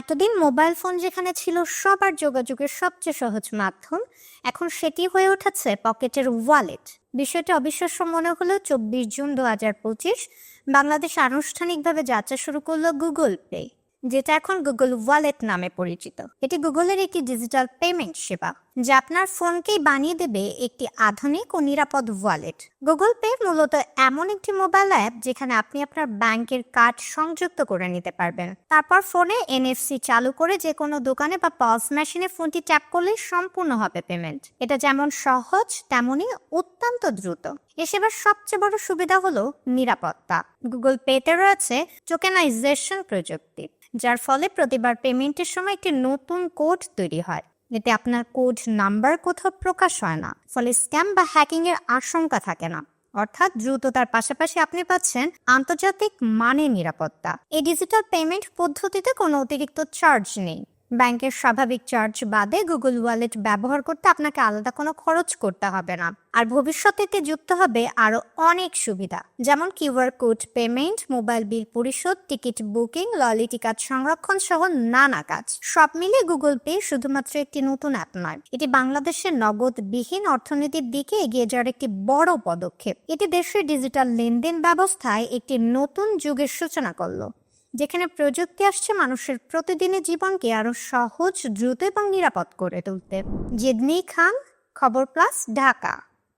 এতদিন mobile phone যেখানে ছিল সবার যোগাযোগের সবচেয়ে সহজ মাধ্যম, এখন সেটি হয়ে উঠেছে পকেটের ওয়ালেট। বিষয়টি অবিশ্বাস্য মনে হলো চব্বিশ জুন দু হাজার পঁচিশ বাংলাদেশ আনুষ্ঠানিকভাবে যাত্রা শুরু করল গুগল পে যেটা এখন গুগল ওয়ালেট নামে পরিচিত। এটি গুগলের একটি ডিজিটাল পেমেন্ট সেবা। যা আপনার ফোনকেই বানিয়ে দেবে একটি আধুনিক ও নিরাপদ ওয়ালেট গুগল পে মূলত এমন একটি মোবাইল অ্যাপ যেখানে আপনি আপনার ব্যাংকের কার্ড সংযুক্ত করে নিতে পারবেন। তারপর ফোনে এনএফসি চালু করে যে কোনো দোকানে বা পজ মেশিনে ফোনটি ট্যাপ করলেই সম্পূর্ণ হবে পেমেন্ট এটা যেমন সহজ, তেমনই অত্যন্ত দ্রুত। এ সেবার সবচেয়ে বড় সুবিধা হলো নিরাপত্তা। গুগল পেতে রয়েছে টোকেনাইজেশন প্রযুক্তি, যার ফলে প্রতিবার পেমেন্টের সময় একটি নতুন কোড তৈরি হয়। এতে আপনার কোড নাম্বার কোথাও প্রকাশ হয় না। ফলে স্ক্যাম বা হ্যাকিং এর আশঙ্কা থাকে না। অর্থাৎ দ্রুততার পাশাপাশি আপনি পাচ্ছেন আন্তর্জাতিক মানের নিরাপত্তা। এই ডিজিটাল পেমেন্ট পদ্ধতিতে কোনো অতিরিক্ত চার্জ নেই। ব্যাংকের স্বাভাবিক চার্জ বাদে গুগল ওয়ালেট ব্যবহার করতে আপনাকে আলাদা কোনো খরচ করতে হবে না। আর ভবিষ্যতে এতে যুক্ত হবে আরও অনেক সুবিধা, যেমন QR code, payment, mobile bill পরিশোধ, টিকিট বুকিং, লয়ালিটি কার্ড সংরক্ষণ সহ নানা কাজ। সব মিলিয়ে গুগল পে শুধুমাত্র একটি নতুন অ্যাপ নয়, এটি বাংলাদেশের নগদবিহীন অর্থনীতির দিকে এগিয়ে যাওয়ার একটি বড় পদক্ষেপ। এটি দেশের ডিজিটাল লেনদেন ব্যবস্থায় একটি নতুন যুগের সূচনা করল। যেখানে প্রযুক্তি আসছে মানুষের প্রতিদিনের জীবনকে আরও সহজ, দ্রুত এবং নিরাপদ করে তুলতে। জিদনি খান, খবর প্লাস, ঢাকা।